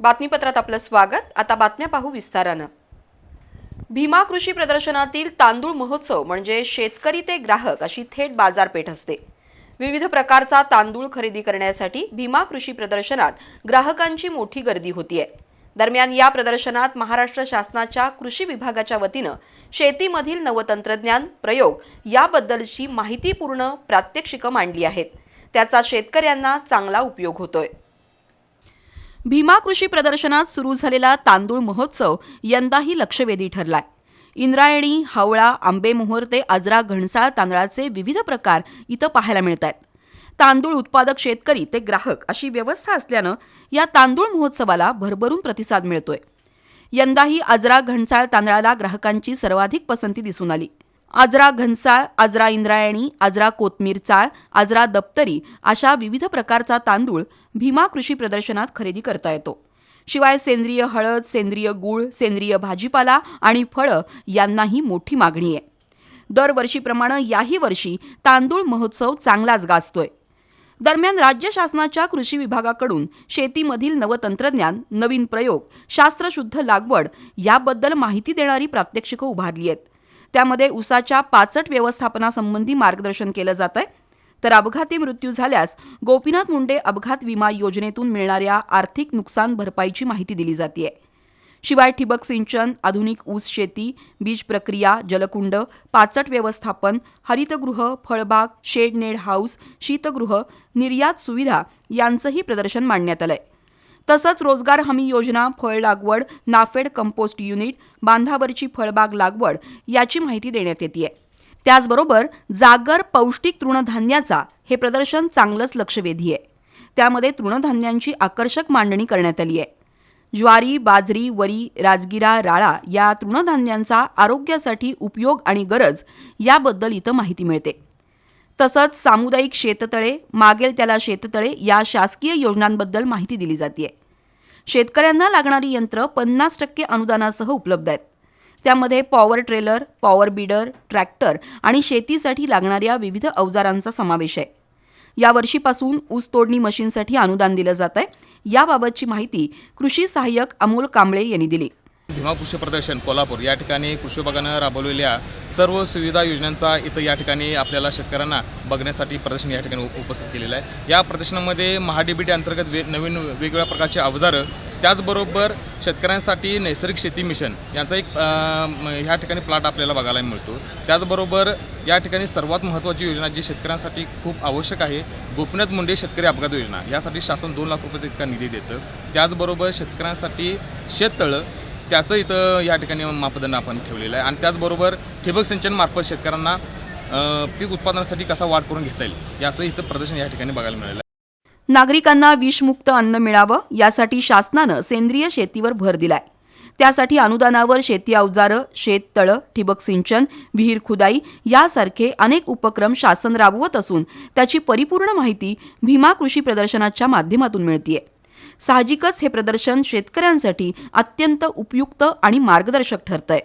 बातमीपत्रात आपलं स्वागत. आता बातम्या पाहू विस्तारानं. भीमा कृषी प्रदर्शनातील तांदूळ महोत्सव म्हणजे शेतकरी ते ग्राहक अशी थेट बाजारपेठ असते. विविध प्रकारचा तांदूळ खरेदी करण्यासाठी भीमा कृषी प्रदर्शनात ग्राहकांची मोठी गर्दी होतीये. दरम्यान या प्रदर्शनात महाराष्ट्र शासनाच्या कृषी विभागाच्या वतीनं शेतीमधील नवतंत्रज्ञान प्रयोग याबद्दलची माहितीपूर्ण प्रात्यक्षिकं मांडली आहेत. त्याचा शेतकऱ्यांना चांगला उपयोग होतोय. भीमा कृषी प्रदर्शनात सुरू झालेला तांदूळ महोत्सव यंदाही लक्षवेधी ठरलाय. इंद्रायणी हावळा आंबेमोहोर ते आजरा घणसाळ तांदळाचे विविध प्रकार इथं पाहायला मिळत आहेत तांदूळ उत्पादक शेतकरी ते ग्राहक अशी व्यवस्था असल्यानं या तांदूळ महोत्सवाला भरभरून प्रतिसाद मिळतोय. यंदाही आजरा घणसाळ तांदळाला ग्राहकांची सर्वाधिक पसंती दिसून आली. आजरा घनसाळ आजरा इंद्रायणी आजरा कोथमीर चाळ आजरा दप्तरी अशा विविध प्रकारचा तांदूळ भीमा कृषी प्रदर्शनात खरेदी करता येतो. शिवाय सेंद्रिय हळद सेंद्रिय गूळ सेंद्रिय भाजीपाला आणि फळं यांनाही मोठी मागणी आहे. दरवर्षीप्रमाणे याही वर्षी तांदूळ महोत्सव चांगलाच गाजतोय. दरम्यान राज्य शासनाच्या कृषी विभागाकडून शेतीमधील नवतंत्रज्ञान नवीन प्रयोग शास्त्रशुद्ध लागवड याबद्दल माहिती देणारी प्रात्यक्षिकं उभारली आहेत. त्यामध्ये उसाच्या पाचट व्यवस्थापनासंबंधी मार्गदर्शन केलं जात आहे तर अपघाती मृत्यू झाल्यास गोपीनाथ मुंडे अपघात विमा योजनेतून मिळणाऱ्या आर्थिक नुकसान भरपाईची माहिती दिली जाते शिवाय ठिबक सिंचन आधुनिक ऊस शेती बीज प्रक्रिया जलकुंड पाचट व्यवस्थापन हरितगृह फळबाग शेडनेड हाऊस शीतगृह निर्यात सुविधा यांचंही प्रदर्शन मांडण्यात आलंय. तसंच रोजगार हमी योजना फळ लागवड नाफेड कंपोस्ट युनिट बांधावरची फळबाग लागवड याची माहिती देण्यात येते त्याचबरोबर जागर पौष्टिक तृणधान्याचा हे प्रदर्शन चांगलंच लक्षवेधी आहे त्यामध्ये तृणधान्यांची आकर्षक मांडणी करण्यात आली आहे. ज्वारी बाजरी वरी राजगिरा राळा या तृणधान्यांचा आरोग्यासाठी उपयोग आणि गरज याबद्दल इथं माहिती मिळते. तसंच सामुदायिक शेततळे मागेल त्याला शेततळे या शासकीय योजनांबद्दल माहिती दिली जाते शेतकऱ्यांना लागणारी यंत्र पन्नास टक्के अनुदानासह उपलब्ध आहेत. त्यामध्ये power trailer power weeder tractor आणि शेतीसाठी लागणाऱ्या विविध अवजारांचा समावेश आहे. यावर्षीपासून ऊस तोडणी मशीनसाठी अनुदान दिलं जात आहे याबाबतची माहिती कृषी सहाय्यक अमोल कांबळे यांनी दिली. भीमा पुष्य प्रदर्शन कोल्हापूर. या ठिकाणी कृषी विभागानं राबवलेल्या सर्व सुविधा योजनांचा इथं या ठिकाणी आपल्याला शेतकऱ्यांना बघण्यासाठी प्रदर्शन या ठिकाणी उपस्थित केलेलं आहे. या प्रदर्शनामध्ये महाडीबीटी अंतर्गत वे नवीन वेगवेगळ्या प्रकारचे अवजारं त्याचबरोबर शेतकऱ्यांसाठी नैसर्गिक शेती मिशन यांचा एक ह्या ठिकाणी प्लॉट आपल्याला बघायला मिळतो. त्याचबरोबर या ठिकाणी सर्वात महत्त्वाची योजना जी शेतकऱ्यांसाठी खूप आवश्यक आहे गोपीनाथ मुंडे शेतकरी अपघात योजना. यासाठी शासन दोन लाख रुपयाचा इतका निधी देतं. त्याचबरोबर शेतकऱ्यांसाठी शेततळं त्याचं इथं या ठिकाणी मापदंड आपण ठेवलेलं आहे. आणि त्याचबरोबर ठिबक सिंचनमार्फत शेतकऱ्यांना पीक उत्पादनासाठी कसा वाढ करून घेता येईल याचं इथं प्रदर्शन या ठिकाणी बघायला मिळालं आहे. नागरिकांना विषमुक्त अन्न मिळावं यासाठी शासनानं सेंद्रिय शेतीवर भर दिलाय. त्यासाठी अनुदानावर शेती अवजारं शेततळं ठिबक सिंचन विहीर खुदाई यासारखे अनेक उपक्रम शासन राबवत असून त्याची परिपूर्ण माहिती भीमा कृषी प्रदर्शनाच्या माध्यमातून मिळतीये. साहजिकच हे प्रदर्शन शेतकऱ्यांसाठी अत्यंत उपयुक्त आणि मार्गदर्शक ठरतंय.